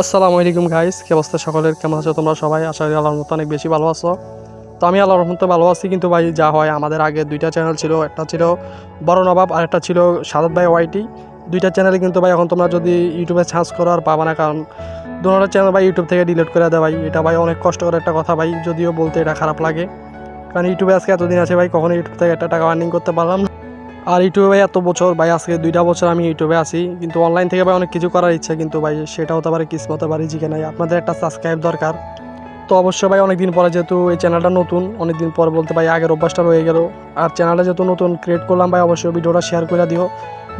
আসসালামু আলাইকুম গাইস কি অবস্থা সকলের? কেমন আছো তোমরা সবাই? আশা করি আল্লাহর মতো অনেক বেশি ভালো আছো। তো আমি আল্লাহর মতো ভালো আছি, কিন্তু ভাই যা হয়, আমাদের আগে দুইটা চ্যানেল ছিল। একটা ছিল বড় নবাব, আর একটা ছিল সাদত ভাই ওয়াইটি। দুইটা চ্যানেলে কিন্তু ভাই, এখন তোমরা যদি ইউটিউবে সার্চ করো আর পাবা না, কারণ দুটো চ্যানেল ভাই ইউটিউব থেকে ডিলিট করে দেয় ভাই। এটা ভাই অনেক কষ্টকর একটা কথা ভাই, যদিও বলতে এটা খারাপ লাগে। কারণ ইউটিউবে আজকে এতদিন আছে ভাই, কখনো ইউটিউব থেকে একটা টাকা আর্নিং করতে পারলাম না। আর ইউটিউবে এত বছর, ভাই আজকে দুইটা বছর আমি ইউটিউবে আছি, কিন্তু অনলাইন থেকে ভাই অনেক কিছু করার ইচ্ছা, কিন্তু ভাই সেটা হতে পারে কিসমত হতে পারে জিকে নাই। আপনাদের একটা সাবস্ক্রাইব দরকার। তো অবশ্যই ভাই অনেকদিন পরে যেহেতু এই চ্যানেলটা নতুন, অনেকদিন পর বলতে ভাই আগের অভ্যাসটা রয়ে গেল। আর চ্যানেলটা যেহেতু নতুন ক্রিয়েট করলাম ভাই, অবশ্যই ভিডিওটা শেয়ার করে দিও।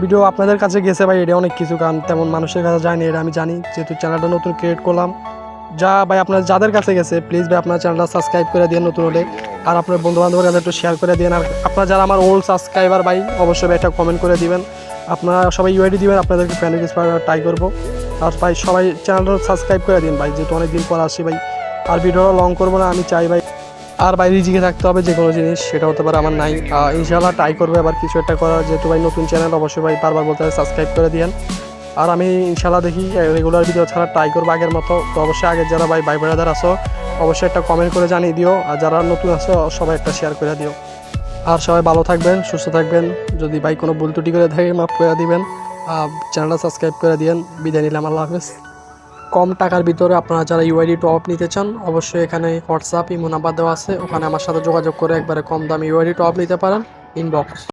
ভিডিও আপনাদের কাছে গেছে ভাই এটা অনেক কিছু, কারণ তেমন মানুষের কাছে যায়নি, এটা আমি জানি। যেহেতু চ্যানেলটা নতুন ক্রিয়েট করলাম, যা ভাই আপনার যাদের কাছে গেছে প্লিজ ভাই আপনার চ্যানেলটা সাবস্ক্রাইব করে দিয়ে নতুন হলে। আর আপনার বন্ধু বান্ধবের কাছে একটু শেয়ার করে দিন আর আপনারা যারা আমার ওল্ড সাবস্ক্রাইবার ভাই, অবশ্যই একটা কমেন্ট করে দিবেন। আপনারা সবাই ইউআইডি দিবেন, আপনাদেরকে রিকোয়েস্ট ট্রাই করব। আর ভাই, সবাই চ্যানেলটা সাবস্ক্রাইব করে দিন ভাই, যেহেতু অনেক দিন পর আসি ভাই। আর ভিডিওটা লং করব না, আমি চাই ভাই। আর ভাই, রিজিকে থাকতে হবে যে কোনো জিনিস, সেটা হতে পারে আমার নাই। ইনশাআল্লাহ ট্রাই করবে আবার কিছু একটা করার, যেহেতু ভাই নতুন চ্যানেল অবশ্যই ভাই বারবার বলতে সাবস্ক্রাইব করে দিয়েন। আর আমি ইনশাআল্লাহ দেখি রেগুলার ভিডিও ছাড়া ট্রাই করব আগের মতো। তো অবশ্যই আগের যারা ভাই ভাই ব্রাদার আসো অবশ্যই একটা কমেন্ট করে জানিয়ে দিও। আর যারা নতুন আছো, সবাই একটা শেয়ার করে দিও। আর সবাই ভালো থাকবেন, সুস্থ থাকবেন। যদি ভাই কোনো ভুল ত্রুটি করে থাকে, মাফ করে দিবেন। আর চ্যানেলটা সাবস্ক্রাইব করে দিয়েন। বিদায় নিলাম, আল্লাহ হাফেজ। কম টাকার ভিতরে আপনারা যারা ইউআইডি টপ নিতে চান, অবশ্যই এখানে হোয়াটসঅ্যাপ ইমো নাম্বার দেওয়া আছে। ওখানে আমার সাথে যোগাযোগ করে একবারে কম দামে ইউআইডি টপ নিতে পারেন। ইনবক্স